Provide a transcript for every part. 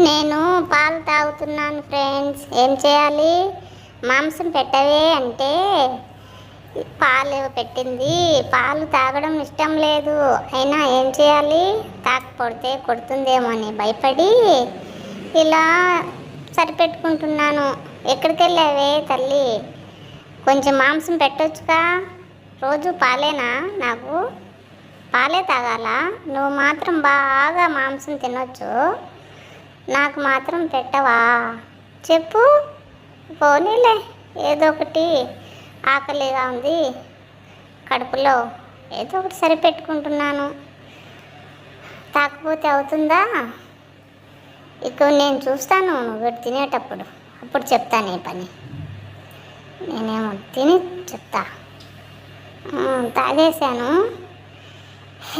నేను పాలు తాగుతున్నాను ఫ్రెండ్స్. ఏం చేయాలి? మాంసం పెట్టవే అంటే పాలు పెట్టింది. పాలు తాగడం ఇష్టం లేదు. అయినా ఏం చేయాలి? తాకపోతే కొడుతుందేమో అని భయపడి ఇలా సరిపెట్టుకుంటున్నాను. ఎక్కడికి వెళ్ళావే తల్లి? కొంచెం మాంసం పెట్టొచ్చుగా. రోజు పాలేనా నాకు? పాలే తాగాలా? నువ్వు మాత్రం బాగా మాంసం తినొచ్చు. నాకు మాత్రం పెట్టవా? చెప్పు. పోనీలే. ఏదో ఒకటి. ఆకలిగా ఉంది. కడుపులో ఏదో ఒకటి సరిపెట్టుకుంటున్నాను. తాకపోతే అవుతుందా? ఇక్కడ నేను చూస్తాను. నువ్వు తినేటప్పుడు. అప్పుడు చెప్తాను ఈ పని. నేనేమో తిని చెప్తా. తాగేశాను.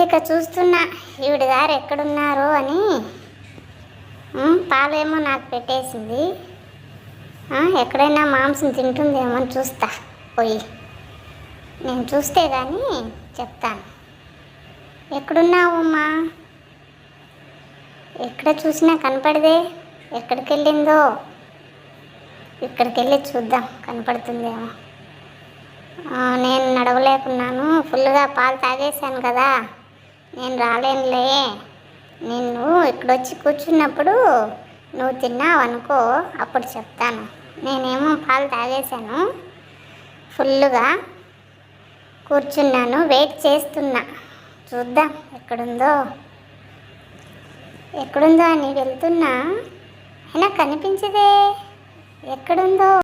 ఇక చూస్తున్నా. ఈవిడ గారు ఎక్కడున్నారు అని పాలేమో నాకు పెట్టేసింది. ఎక్కడైనా మాంసం తింటుందేమో అని చూస్తా. పోయి. నేను చూస్తే కానీ చెప్తాను. ఎక్కడున్నావు అమ్మా ఎక్కడ చూసినా కనపడదే? ఎక్కడికి వెళ్ళిందో ఇక్కడికి వెళ్ళి చూద్దాం కనపడుతుందేమో. నేను నడవలేకున్నాను. ఫుల్గా పాలు తాగేశాను కదా. నేను రాలేనులే. నిన్ను ఇక్కడ వచ్చి కూర్చున్నప్పుడు నువ్వు తిన్నావు అనుకో అప్పుడు చెప్తాను. నేనేమో పాలు తాగేశాను. ఫుల్గా కూర్చున్నాను వెయిట్ చేస్తున్నా. చూద్దాం ఎక్కడుందో. ఎక్కడుందో అని వెళ్తున్నా. అయినా కనిపించదే. ఎక్కడుందో?